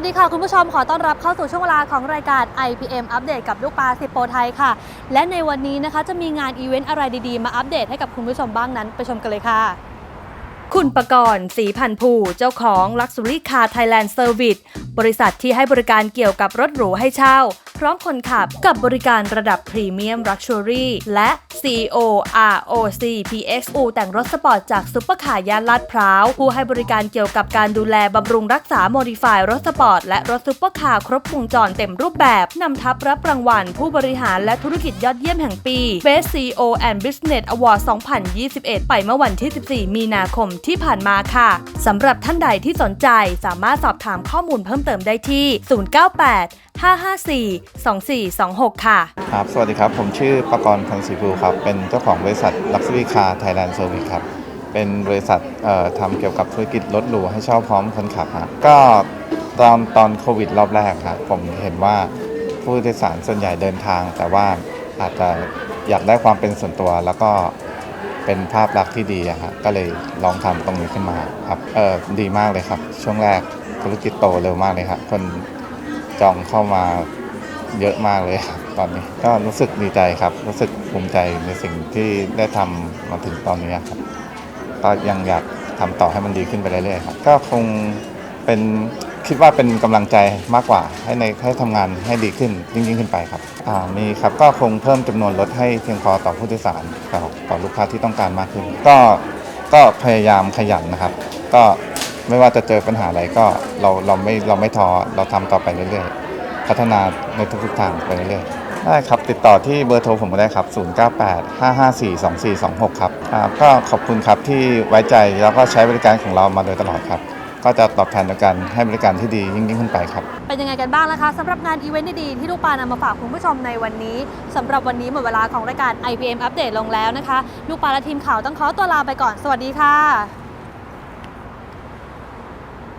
วัสดีค่ะ คุณผู้ชมขอต้อนรับเข้าสู่ช่วงเวลาของรายการ IPM อัปเดตกับลูกปลาสิโปรไทยค่ะ และในวันนี้นะคะจะมีงานอีเวนต์อะไรดีๆ มาอัปเดตให้กับคุณผู้ชมบ้างนั้นไปชมกันเลยค่ะ คุณประกรณ์ศรีพันภูเจ้าของ Luxury Car Thailand Service บริษัทที่ให้บริการเกี่ยวกับรถหรูให้เช่า พร้อมคนขับกับบริการระดับพรีเมียม Luxury และ CEO ROC PXU แต่งรถสปอร์ตจากซุปเปอร์คาร์ย่านลาดพร้าว ผู้ให้บริการเกี่ยวกับการดูแลบำรุงรักษาโมดิฟายรถสปอร์ตและรถซุปเปอร์คาร์ครบวงจรเต็มรูปแบบนำทับรับรางวัล ผู้บริหารและธุรกิจยอดเยี่ยมแห่งปี Best CEO and Business Award 2021 ไปเมื่อวันที่ 14 มีนาคมที่ผ่านมาค่ะสำหรับท่านใดที่สนใจสามารถสอบถามข้อมูลเพิ่มเติมได้ที่ 098 554 2426 ค่ะ ครับ สวัสดีครับ ผมชื่อประกรณ์พันศรีภูครับ เป็นเจ้าของบริษัท Luxury Car Thailand Service ครับ เป็นบริษัทเอ่อทำเกี่ยวกับธุรกิจรถหรูให้เช่าพร้อมคนขับฮะก็ตอนตอนโควิดรอบแรกครับผมเห็นว่าผู้โดยสารส่วนใหญ่เดินทาง แต่ว่าอาจจะอยากได้ความเป็นส่วนตัวแล้วก็ เป็นภาพลักษณ์ที่ดีอะครับก็เลยลองทำตรงนี้ขึ้นมาครับเออดีมากเลยครับ ช่วงแรกธุรกิจโตเร็วมากเลยครับคนจองเข้ามาเยอะมากเลยครับตอนนี้ก็รู้สึกดีใจครับ รู้สึกภูมิใจในสิ่งที่ได้ทำมาถึงตอนนี้ครับก็ยังอยากทำต่อให้มันดีขึ้นไปเรื่อยๆครับก็คงเป็น คิดว่าเป็นกำลังใจมากกว่าให้ในให้ทำงานให้ดีขึ้นยิ่งยิ่งขึ้นไปครับอ่ามีครับก็คงเพิ่มจำนวนรถให้เพียงพอต่อผู้โดยสารต่อต่อลูกค้าที่ต้องการมากขึ้น ก็ก็พยายามขยันนะครับ ก็ไม่ว่าจะเจอปัญหาอะไรก็เราเราไม่เราไม่ท้อเราทำต่อไปเรื่อยๆพัฒนาในทุกๆทางไปเรื่อยๆได้ครับติดต่อที่เบอร์โทรผมก็ได้ครับ 098 554 2426 ครับอ่าก็ขอบคุณครับที่ไว้ใจแล้วก็ใช้บริการของเรามาโดยตลอดครับ ก็จะตอบแทนในการให้บริการที่ดียิ่งยิ่งขึ้นไปครับ เป็นยังไงกันบ้างนะคะสำหรับงานอีเวนต์ดีๆที่ลูกปลานำมาฝากคุณผู้ชมในวันนี้สำหรับวันนี้หมดเวลาของรายการ IPM อัปเดตลงแล้วนะคะ ลูกปลาและทีมข่าวต้องขอตัวลาไปก่อนสวัสดีค่ะ